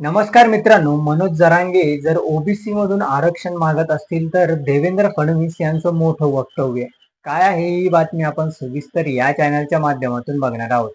नमस्कार मित्रांनो मनोज जरांगे. जर ओबीसी मधून आरक्षण मागत असतील तर देवेंद्र फडणवीस यांचं मोठं वक्तव्य काय आहे ही बातमी आपण सविस्तर या चॅनलच्या माध्यमातून बघणार आहोत.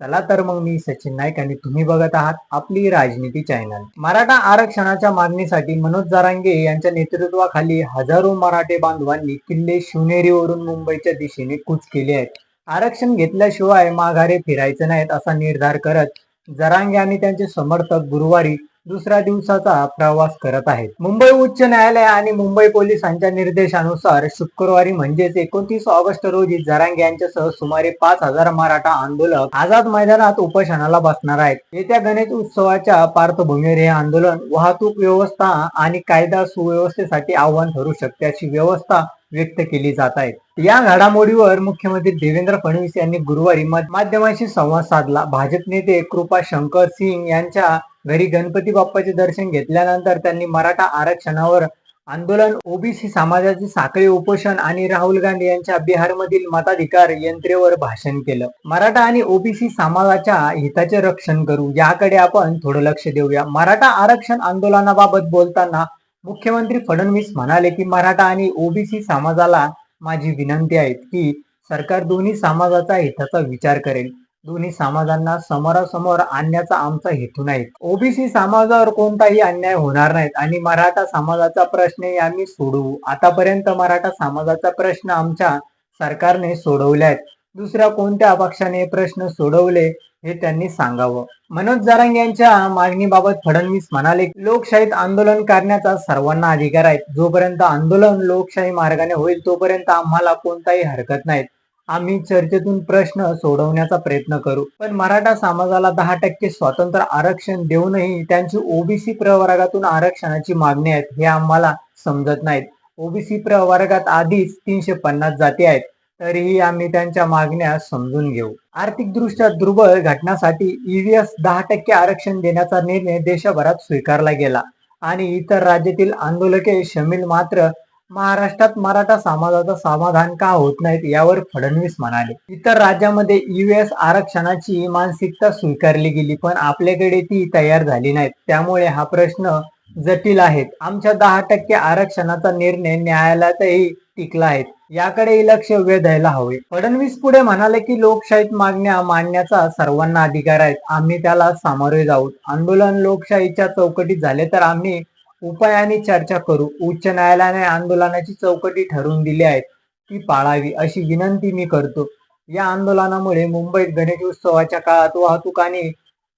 चला तर मग मी सचिन नाईक आणि तुम्ही बघत आहात आपली राजनीती चॅनल मराठा आरक्षणाच्या मागणीसाठी मनोज जरांगे यांच्या नेतृत्वाखाली हजारो मराठे बांधवांनी किल्ले शिवनेरीवरून मुंबईच्या दिशेने कूच केली आहेत. आरक्षण घेतल्याशिवाय माघारे फिरायचं नाहीत असा निर्धार करत जरांगे आणि त्यांचे समर्थक गुरुवारी दुसऱ्या दिवसाचा प्रवास करत आहेत. मुंबई उच्च न्यायालय आणि मुंबई पोलिसांच्या निर्देशानुसार शुक्रवारी म्हणजेच एकोणतीस ऑगस्ट रोजी जरांगे यांच्यासह सुमारे पाच हजार मराठा आंदोलक आझाद मैदानात उपोषणाला बसणार आहेत. येत्या गणेश उत्सवाच्या पार्श्वभूमीवर हे आंदोलन वाहतूक व्यवस्था आणि कायदा सुव्यवस्थेसाठी आव्हान ठरू शकते अशी व्यवस्था व्यक्त केली जात आहेत. या घडामोडीवर मुख्यमंत्री देवेंद्र फडणवीस यांनी गुरुवारी माध्यमांशी संवाद साधला. भाजप नेते कृपा शंकर सिंग यांच्या घरी गणपती बाप्पाचे दर्शन घेतल्यानंतर त्यांनी मराठा आरक्षणावर आंदोलन ओबीसी समाजाचे साखळी उपोषण आणि राहुल गांधी यांच्या बिहारमधील मताधिकार यंत्रेवर भाषण केलं. मराठा आणि ओबीसी समाजाच्या हिताचे रक्षण करू. याकडे आपण थोडं लक्ष देऊया. मराठा आरक्षण आंदोलनाबाबत बोलताना मुख्यमंत्री फडणवीस म्हणाले की मराठा आणि ओबीसी समाजाला माझी विनंती आहे की सरकार दोन्ही समाजाचा हिताचा विचार करेल. दोन्ही समाजांना समोरासमोर आणण्याचा आमचा हेतू नाही. ओबीसी समाजावर कोणताही अन्याय होणार नाहीत आणि मराठा समाजाचा प्रश्नही आम्ही सोडवू. आतापर्यंत मराठा समाजाचा प्रश्न आमच्या सरकारने सोडवले आहेत. दुसऱ्या कोणत्या पक्षाने प्रश्न सोडवले हे त्यांनी सांगावं. मनोज जारंग यांच्या मागणीबाबत फडणवीस म्हणाले लोकशाहीत आंदोलन करण्याचा सर्वांना अधिकार आहे. जोपर्यंत आंदोलन लोकशाही मार्गाने होईल तोपर्यंत आम्हाला कोणताही हरकत नाही. आम्ही चर्चेतून प्रश्न सोडवण्याचा प्रयत्न करू. पण मराठा समाजाला दहा टक्के स्वातंत्र्य आरक्षण देऊनही त्यांची ओबीसी प्रवर्गातून आरक्षणाची मागणी आहेत हे आम्हाला समजत नाहीत. ओबीसी प्रवर्गात आधीच तीनशे पन्नास जाती आहेत. तरीही आम्ही त्यांच्या मागण्या समजून घेऊ. आर्थिकदृष्ट्या दुर्बळ दुर्बल घटनासाठी ईव्हीएस दहा टक्के आरक्षण देण्याचा निर्णय देशभरात स्वीकारला गेला आणि इतर राज्यातील आंदोलके शमील मात्र महाराष्ट्रात मराठा समाजाचं समाधान का होत नाहीत यावर फडणवीस म्हणाले. इतर राज्यामध्ये ईव्हीएस आरक्षणाची मानसिकता स्वीकारली गेली पण आपल्याकडे ती तयार झाली नाहीत. त्यामुळे हा प्रश्न जटिल आहेत. आमच्या दहा टक्के आरक्षणाचा निर्णय न्यायालयातही टिकला आहे. याकडे लक्ष वेधायला हवे. फडणवीस पुढे म्हणाले की लोकशाहीत मागण्या मांडण्याचा सर्वांना अधिकार आहेत. आम्ही त्याला सामोरे जाऊ. आंदोलन लोकशाहीच्या चौकटीत झाले तर आम्ही उपायाने चर्चा करू. उच्च न्यायालयाने आंदोलनाची चौकटी ठरवून दिली आहे. ती पाळावी अशी विनंती मी करतो. या आंदोलनामुळे मुंबईत गणेश उत्सवाच्या काळात वाहतूक आणि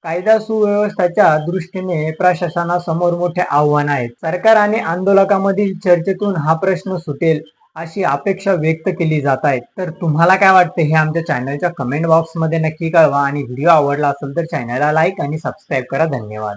कायदा सुव्यवस्थेच्या दृष्टीने प्रशासनासमोर मोठे आव्हान आहेत सरकार आणि आंदोलकामधील चर्चेतून हा प्रश्न सुटेल. अशी अपेक्षा व्यक्त केली जात आहे तर तुम्हाला काय वाटते? हे आमच्या चॅनलच्या कमेंट बॉक्समध्ये नक्की कळवा आणि व्हिडिओ आवडला असेल तर चॅनलला लाईक आणि सबस्क्राईब करा. धन्यवाद.